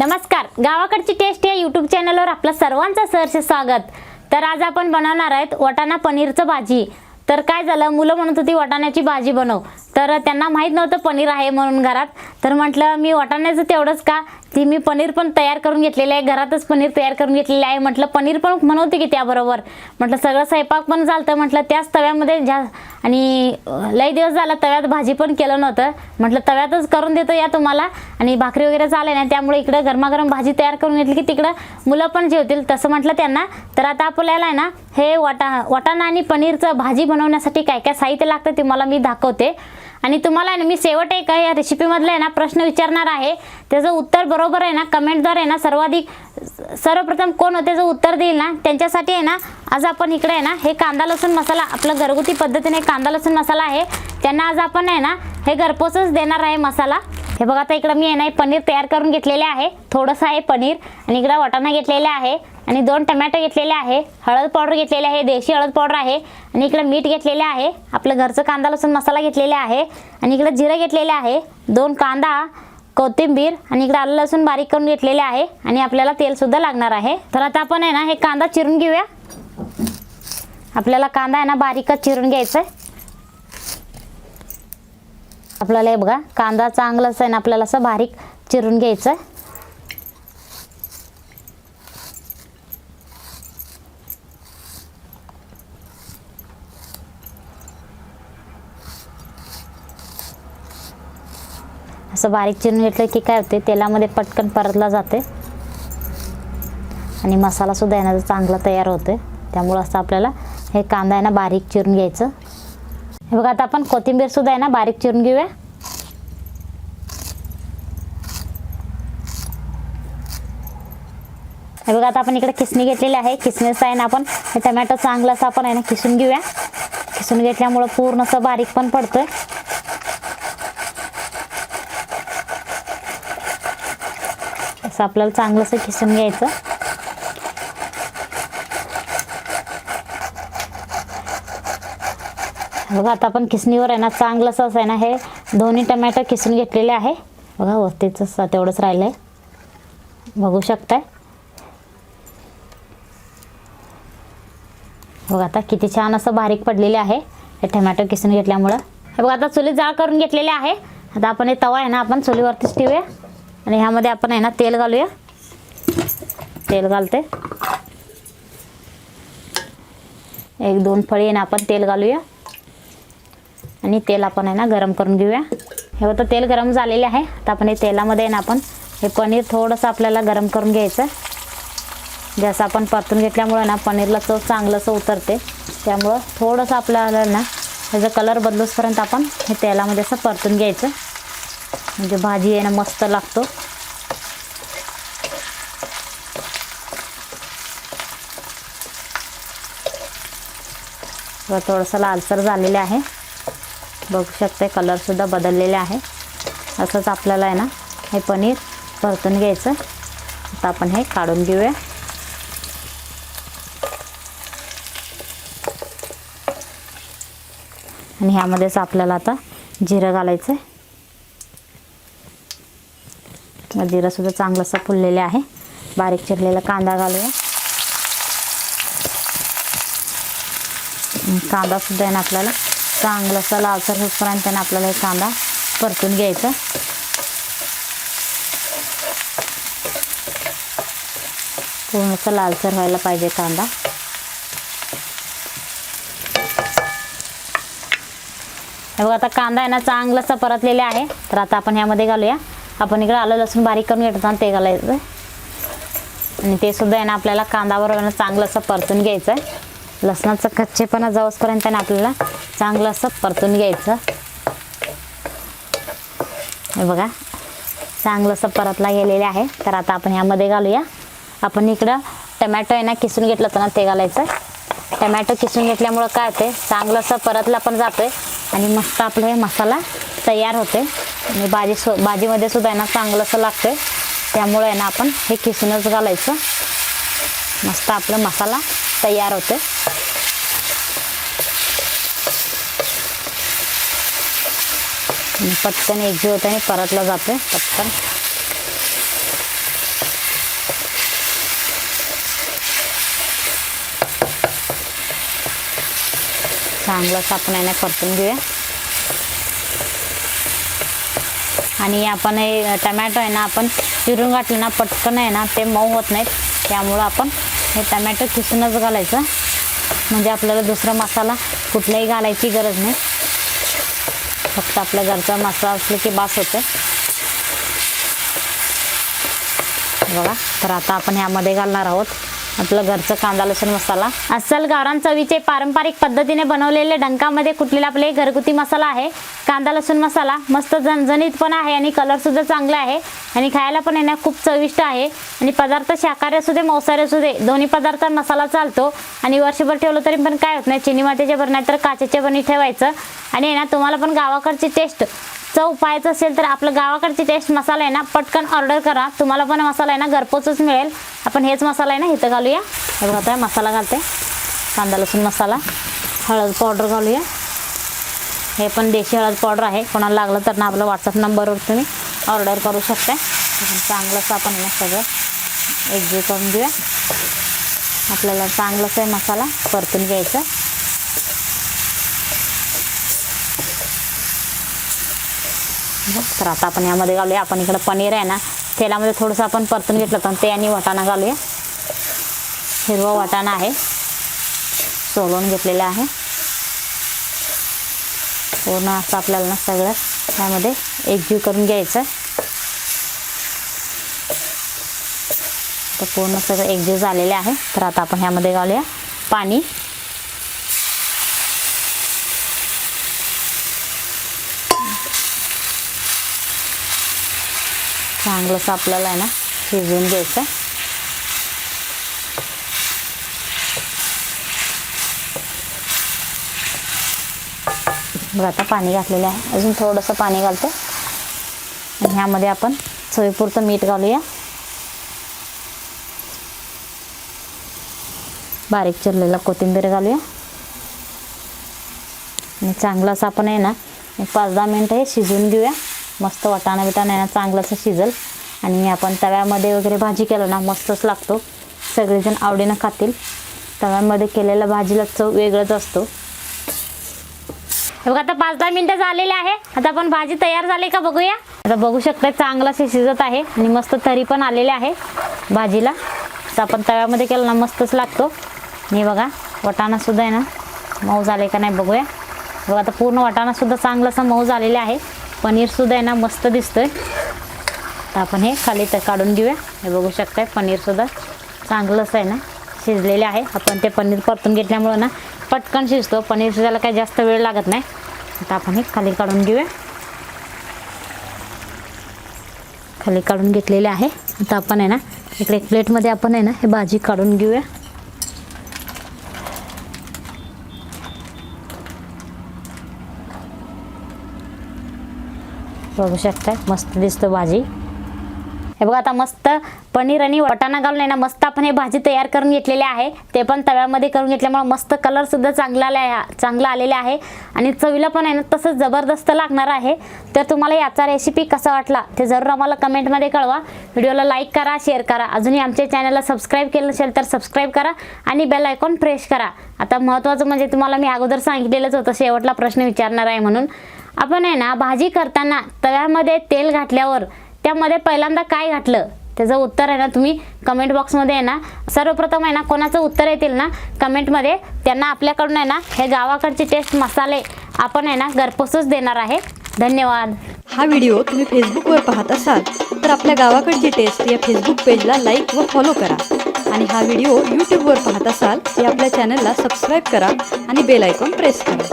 नमस्कार गावाकडची टेस्ट या यूट्यूब चॅनलवर आपलं सर्वांचं सहर्ष स्वागत. तर आज आपण बनवणार आहेत वाटाणा पनीरचं भाजी. तर काय झालं मुलं म्हणत होती वाटाण्याची भाजी बनव. तर त्यांना माहीत नव्हतं पनीर आहे म्हणून घरात. तर म्हटलं मी वाटाण्याचं तेवढंच का? ती मी पनीर पण तयार करून घेतलेलं आहे. घरातच पनीर तयार करून घेतलेलं आहे. म्हटलं पनीर पण बनवते की त्याबरोबर. म्हटलं सगळं स्वयंपाक पण झालं म्हटलं त्याच तव्यामध्ये जा आणि लई दिवस झाला तव्यात भाजी पण केलं नव्हतं. म्हटलं तव्यातच करून देतो या तुम्हाला. आणि भाकरी वगैरे चालेल ना त्यामुळे इकडं गरमागरम भाजी तयार करून घेतली की तिकडं मुलं पण जेवतील तसं म्हटलं त्यांना. तर आता आपल्याला आहे ना हे वाटा वाटाणा आणि पनीरचं भाजी बनवण्यासाठी काय काय साहित्य लागतं ते मला मी दाखवते. आणि तुम्हाला आहे ना मी शेवट एक या रेसिपीमधला आहे ना प्रश्न विचारणार आहे. त्याचं उत्तर बरोबर आहे ना कमेंटद्वारे ना सर्वाधिक सर्वप्रथम कोण त्याचं उत्तर देईल ना त्यांच्यासाठी आहे ना आज आपण इकडे आहे ना हे कांदा लसूण मसाला आपलं घरगुती पद्धतीने कांदा लसूण मसाला आहे. त्यांना आज आपण आहे ना हे घरपोचच देणार आहे मसाला. हे बघा आता इकडं मी आहे ना पनीर तयार करून घेतलेले आहे. थोडंसं आहे पनीर आणि इकडं वाटाणा घेतलेला आहे. आणि दोन टमॅटो घेतलेले आहे. हळद पावडर घेतलेले आहे. देशी हळद पावडर आहे. आणि इकडं मीठ घेतलेले आहे. आपलं घरचं कांदा लसूण मसाला घेतलेला आहे. आणि इकडं जिरं घेतलेले आहे. दोन कांदा कोथिंबीर आणि इकडे आलं लसूण बारीक करून घेतलेले आहे. आणि आपल्याला तेलसुद्धा लागणार आहे. तर आता आपण आहे ना हे कांदा चिरून घेऊया. आपल्याला कांदा आहे ना बारीकच चिरून घ्यायचा आहे आपल्याला हे बघा कांदा चांगलाच आहे ना आपल्याला असं बारीक चिरून घ्यायचं आहे असं बारीक चिरून घेतलं की काय होते तेलामध्ये पटकन परतला जाते आणि मसालासुद्धा सुद्धा चांगला तयार होते त्यामुळं असं आपल्याला हे कांदा आहे ना बारीक चिरून घ्यायचं. हे बघा आता आपण कोथिंबीरसुद्धा आहे ना बारीक चिरून घेऊया. हे बघा आता आपण इकडे किसणी घेतलेली आहे. किसणीचं आहे ना आपण हे टमॅटो चांगलं असं आपण आहे ना किसून घेऊया. किसून घेतल्यामुळं पूर्ण असं बारीक पण पडतंय. असं आपल्याला चांगलंसं किसून घ्यायचं. बघा आता आपण किसणीवर आहे ना चांगलंसं असं आहे ना हे दोन्ही टमॅटो किसून घेतलेले आहे. बघा वस्तीच तेवढंच राहिलं आहे बघू शकताय. बघा आता किती छान असं बारीक पडलेले आहे हे टमॅटो किसून घेतल्यामुळं. हे बघा आता चुली जाळ करून घेतलेले आहे. आता आपण हे तवा आहे ना आपण चुलीवरतीच ठेवूया. आणि ह्यामध्ये आपण आहे ना तेल घालूया. तेल घालते. एक दोन फळी आहे ना आपण तेल घालूया. आणि तेल आपण आहे ना गरम करून घेऊया. हे होतं तेल गरम झालेले आहे. आता आपण हे तेलामध्ये आहे ना आपण हे पनीर थोडंसं आपल्याला गरम करून घ्यायचं जसं आपण परतून घेतल्यामुळं ना पनीरला चव चांगलंसं उतरते. त्यामुळं थोडंसं आपल्याला ना ह्याचा कलर बदलूसपर्यंत आपण हे तेलामध्ये असं परतून घ्यायचं. म्हणजे भाजी आहे ना मस्त लागतो. थोडंसं लालसर झालेले आहे. बघू शकते कलरसुद्धा बदललेले आहे. असंच आपल्याला आहे ना हे पनीर परतून घ्यायचं. आता आपण हे काढून घेऊया. आणि ह्यामध्येच आपल्याला आता जिरं घालायचं आहे मग जिरासुद्धा चांगलंसं फुललेलं आहे. बारीक चिरलेला कांदा घालूया. कांदासुद्धा आहे ना आपल्याला. चांगलासा लालसर होतपर्यंत आहे आपल्याला हे कांदा परतून घ्यायचा. पूर्णसा लालसर व्हायला पाहिजे कांदा. हे बघा आता कांदा आहे ना चांगलासा परतलेला आहे. तर आता आपण ह्यामध्ये घालूया. आपण इकडे आलं लसूण बारीक करून घेतो आणि ते घालायचं. आणि ते सुद्धा आहे ना आपल्याला कांदाबरोबर ना चांगलं असं परतून घ्यायचं आहे. लसणाचं कच्चेपणा जाऊसपर्यंत ना आपल्याला चांगलं असं परतून घ्यायचं. हे बघा चांगलं असं परतला गेलेले आहे. तर आता आपण ह्यामध्ये घालूया. आपण इकडं टमॅटो आहे ना किसून घेतलं होतं ना ते घालायचं. टमॅटो किसून घेतल्यामुळं काय होते चांगलं असं परतला पण जातोय. आणि मस्त आपलं हे मसाला तयार होते आणि भाजी सु भाजीमध्ये सुद्धा आहे ना चांगलं असं आहे त्यामुळे आहे ना आपण हे किसूनच घालायचं. मस्त आपला मसाला तयार होतो पटकन एकजीव होतं आणि परतला जातं पटकन. चांगलंच आपण आहे ना परतून घेऊया. आणि आपण हे टमॅटो आहे ना आपण चिरून घातले ना पटकन आहे ना ते मऊ होत नाहीत. त्यामुळं आपण हे टमॅटो किसूनच घालायचं. म्हणजे आपल्याला दुसरा मसाला कुठलाही घालायची गरज नाही. फक्त आपल्या घरचा मसाला असले की बास होते. बघा तर आता आपण ह्यामध्ये घालणार आहोत. आपलं घरचं कांदा लसूण मसाला. अस्सल गावरान चवीचे पारंपरिक पद्धतीने बनवलेले डंकामध्ये कुठलेला आपले घरगुती मसाला आहे? कांदा लसूण मसाला मस्त झणझणीत पण आहे आणि कलरसुद्धा चांगला आहे. आणि खायला पण येणं खूप चविष्ट आहे. आणि पदार्थ शाकाहारी असू दे मांसाहारी असू दे दोन्ही पदार्थ मसाला चालतो. आणि वर्षभर ठेवलं तरी पण काय होत नाही. चिनी मातीच्या भर नाही तर काचेच्या बनी ठेवायचं. आणि ना तुम्हाला पण गावाकडची टेस्ट चव पाहायचं असेल तर आपलं गावाकडची टेस्ट मसाला आहे ना पटकन ऑर्डर करा. तुम्हाला पण मसाला आहे ना घरपोचच मिळेल. आपण हेच मसाला आहे ना इथं घालूया. हे बघा आता मसाला घालते. कांदा लसूण मसाला. हळद पावडर घालूया. हे पण देशी हळद पावडर आहे. कोणाला लागलं तर ना आपलं व्हॉट्सअप नंबरवर तुम्ही ऑर्डर करू शकता चांगलंच चांगलंसं आपण ना सगळं एकजीव करून घेऊया. आपल्याला चांगलंच आहे मसाला परतून घ्यायचा. तर आता आपण यामध्ये घालूया. आपण इकडं पनीर आहे ना तेलामध्ये थोडंसं आपण परतून घेतलं पण ते आणि वाटाणा घालूया. हिरवा वाटाणा आहे. सोलून घेतलेला आहे. पूर्ण असं आपल्याला ना सगळं त्यामध्ये एकजीव करून घ्यायचं. तर पूर्ण सगळं एकजीव झालेले आहे. तर आता आपण ह्यामध्ये घालूया पाणी. चांगलंसं आपल्याला आहे ना शिजवून घ्यायचं बघ आता पाणी घातलेलं आहे. अजून थोडंसं पाणी घालते. आणि ह्यामध्ये आपण चवीपुरतं मीठ घालूया. बारीक चिरलेला कोथिंबीर घालूया. आणि चांगलं असं आपण आहे ना पाच दहा मिनटं हे शिजवून घेऊया. मस्त वाटाणा बिटाणा आहे ना चांगलं शिजल. आणि आपण तव्यामध्ये वगैरे भाजी केलं ना मस्तच लागतो. सगळेजण आवडीनं खातील. तव्यामध्ये केलेल्या भाजीला चव वेगळंच असतो. हे बघा आता पाच दहा मिनटं झालेली आहे. आता आपण भाजी तयार झाली का बघूया? आता बघू शकता चांगलं असे शिजत आहे. आणि मस्त तरी पण आलेले आहे भाजीला. तर आपण तव्यामध्ये केलं ना मस्तच लागतो. आणि बघा वाटाणा सुद्धा आहे ना मऊ झाले का नाही बघूया. बघा आता पूर्ण वाटाणा सुद्धा चांगलं असं मऊ झालेला आहे. पनीरसुद्धा आहे ना मस्त दिसतोय. तर आपण हे खाली तर काढून घेऊया. हे बघू शकताय पनीरसुद्धा चांगलंच आहे ना शिजलेले आहे. आपण ते पनीर परतून घेतल्यामुळं ना पटकन शिजतो. पनीर शिजायला काही जास्त वेळ लागत नाही. आता आपण हे खाली काढून घेऊया. खाली काढून घेतलेले आहे. आता आपण आहे ना इकडे एक प्लेटमध्ये आपण आहे ना हे भाजी काढून घेऊया. बघू शकताय. मस्त दिसतं भाजी. हे बघा आता मस्त पनीर आणि वाटाणा घालून आहे ना मस्त आपण हे भाजी तयार करून घेतलेली आहे. ते पण तव्यामध्ये करून घेतल्यामुळे मस्त कलरसुद्धा चांगला आला चांगला आलेला आहे. आणि चवीला पण आहे ना तसंच जबरदस्त लागणार आहे. तर तुम्हाला याचा रेसिपी कसा वाटला ते जरूर आम्हाला कमेंटमध्ये कळवा. व्हिडिओला लाईक करा शेअर करा. अजूनही आमच्या चॅनलला सबस्क्राईब केलं असेल तर सबस्क्राईब करा आणि बेल आयकॉन प्रेस करा. आता महत्त्वाचं म्हणजे तुम्हाला मी अगोदर सांगितलेलंच होतं शेवटला प्रश्न विचारणार आहे म्हणून. आपण आहे ना भाजी करताना तव्यामध्ये तेल घातल्यावर त्यामध्ये पहिल्यांदा काय घातलं? त्याचं उत्तर आहे ना तुम्ही कमेंट बॉक्समध्ये आहे ना सर्वप्रथम आहे ना कोणाचं उत्तर येतील ना कमेंटमध्ये त्यांना आपल्याकडून आहे ना हे गावाकडचे टेस्ट मसाले आपण आहे ना घरपोचच देणार आहे. धन्यवाद. हा व्हिडिओ तुम्ही फेसबुकवर पाहत असाल तर आपल्या गावाकडची टेस्ट या फेसबुक पेजला लाईक व फॉलो करा. आणि हा व्हिडिओ यूट्यूबवर पाहत असाल तर आपल्या चॅनलला सबस्क्राईब करा आणि बेल आयकॉन प्रेस करा.